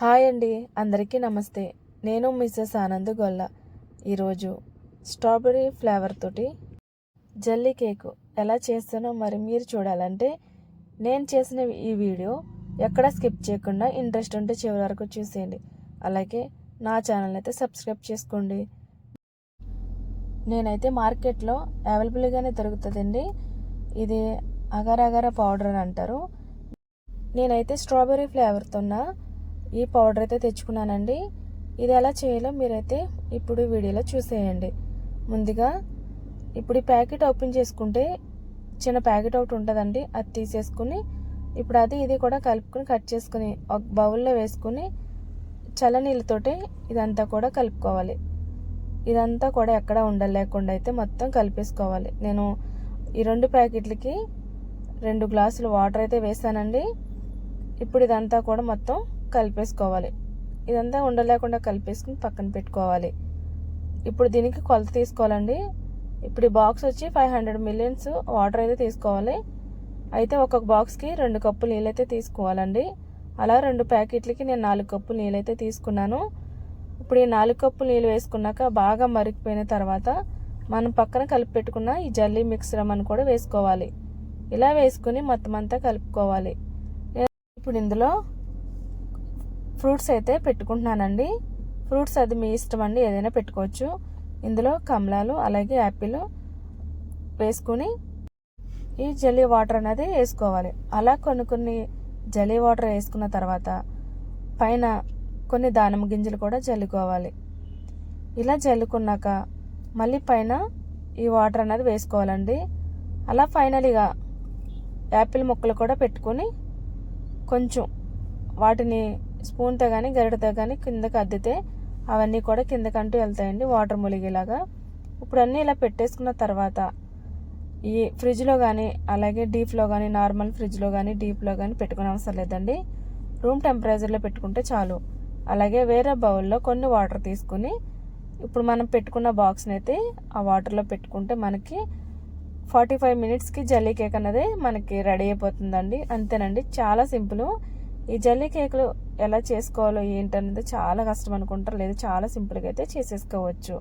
Hi అండి. అందరికీ నమస్తే. నేను మిస్సెస్ ఆనంద్ గొల్ల. ఈరోజు స్ట్రాబెర్రీ ఫ్లేవర్ తోటి జల్లీ కేకు ఎలా చేస్తానో మరి మీరు చూడాలంటే నేను చేసిన ఈ వీడియో ఎక్కడ స్కిప్ చేయకుండా ఇంట్రెస్ట్ ఉంటే చివరి వరకు చూసేయండి. అలాగే నా ఛానల్ అయితే సబ్స్క్రైబ్ చేసుకోండి. నేనైతే మార్కెట్లో అవైలబుల్గానే దొరుకుతుందండి. ఇది అగర అగర పౌడర్ అని అంటారు. నేనైతే స్ట్రాబెర్రీ ఫ్లేవర్తో ఈ పౌడర్ అయితే తెచ్చుకున్నానండి. ఇది ఎలా చేయాలో మీరైతే ఇప్పుడు వీడియోలో చూసేయండి. ముందుగా ఇప్పుడు ఈ ప్యాకెట్ ఓపెన్ చేసుకుంటే చిన్న ప్యాకెట్ ఒకటి ఉంటుందండి. అది తీసేసుకుని ఇప్పుడు అది ఇది కూడా కలుపుకొని కట్ చేసుకుని ఒక బౌల్లో వేసుకుని చల్లనీళ్ళతోటి ఇదంతా కూడా కలుపుకోవాలి. ఇదంతా కూడా ఎక్కడ ఉండలేకుండా అయితే మొత్తం కలిపేసుకోవాలి. నేను ఈ రెండు ప్యాకెట్లకి రెండు గ్లాసులు వాటర్ అయితే వేసానండి. ఇప్పుడు ఇదంతా కూడా మొత్తం కలిపేసుకోవాలి. ఇదంతా ఉండలేకుండా కలిపేసుకుని పక్కన పెట్టుకోవాలి. ఇప్పుడు దీనికి కొలత తీసుకోవాలండి. ఇప్పుడు ఈ బాక్స్ వచ్చి ఫైవ్ హండ్రెడ్ మిలియన్స్ వాటర్ అయితే తీసుకోవాలి. అయితే ఒక్కొక్క బాక్స్కి రెండు కప్పులు నీళ్ళైతే తీసుకోవాలండి. అలా రెండు ప్యాకెట్లకి నేను నాలుగు కప్పులు నీళ్ళైతే తీసుకున్నాను. ఇప్పుడు ఈ నాలుగు కప్పులు నీళ్ళు వేసుకున్నాక బాగా మరిగిపోయిన తర్వాత మనం పక్కన కలిపి పెట్టుకున్న ఈ జల్లీ మిక్సరం అని కూడా వేసుకోవాలి. ఇలా వేసుకుని మొత్తం అంతా కలుపుకోవాలి. ఇప్పుడు ఇందులో ఫ్రూట్స్ అయితే పెట్టుకుంటున్నానండి. ఫ్రూట్స్ అది మీ ఇష్టం అండి ఏదైనా పెట్టుకోవచ్చు. ఇందులో కమలాలు అలాగే యాపిల్ వేసుకుని ఈ జల్లీ వాటర్ అనేది వేసుకోవాలి. అలా కొన్ని కొన్ని జల్లీ వాటర్ వేసుకున్న తర్వాత పైన కొన్ని దానిమ్మ గింజలు కూడా జల్లుకోవాలి. ఇలా జల్లుకున్నాక మళ్ళీ పైన ఈ వాటర్ అనేది వేసుకోవాలండి. అలా ఫైనల్గా యాపిల్ ముక్కలు కూడా పెట్టుకొని కొంచెం వాటిని స్పూన్తో కానీ గరిటతో కానీ కిందకి అద్దితే అవన్నీ కూడా కిందకంటూ వెళ్తాయండి వాటర్ ములిగేలాగా. ఇప్పుడు అన్నీ ఇలా పెట్టేసుకున్న తర్వాత ఈ ఫ్రిడ్జ్లో కానీ అలాగే డీప్లో కానీ నార్మల్ ఫ్రిడ్జ్లో కానీ డీప్లో కానీ పెట్టుకునే అవసరం లేదండి. రూమ్ టెంపరేచర్లో పెట్టుకుంటే చాలు. అలాగే వేరే బౌల్లో కొన్ని వాటర్ తీసుకుని ఇప్పుడు మనం పెట్టుకున్న బాక్స్ని అయితే ఆ వాటర్లో పెట్టుకుంటే మనకి ఫార్టీ ఫైవ్ మినిట్స్కి జల్లీ కేక్ అనేది మనకి రెడీ అయిపోతుందండి. అంతేనండి చాలా సింపుల్. ఈ జల్లీ కేకులు ఎలా చేసుకోవాలో ఏంటనేది చాలా కష్టం అనుకుంటారు. లేదు చాలా సింపుల్గా అయితే చేసేసుకోవచ్చు.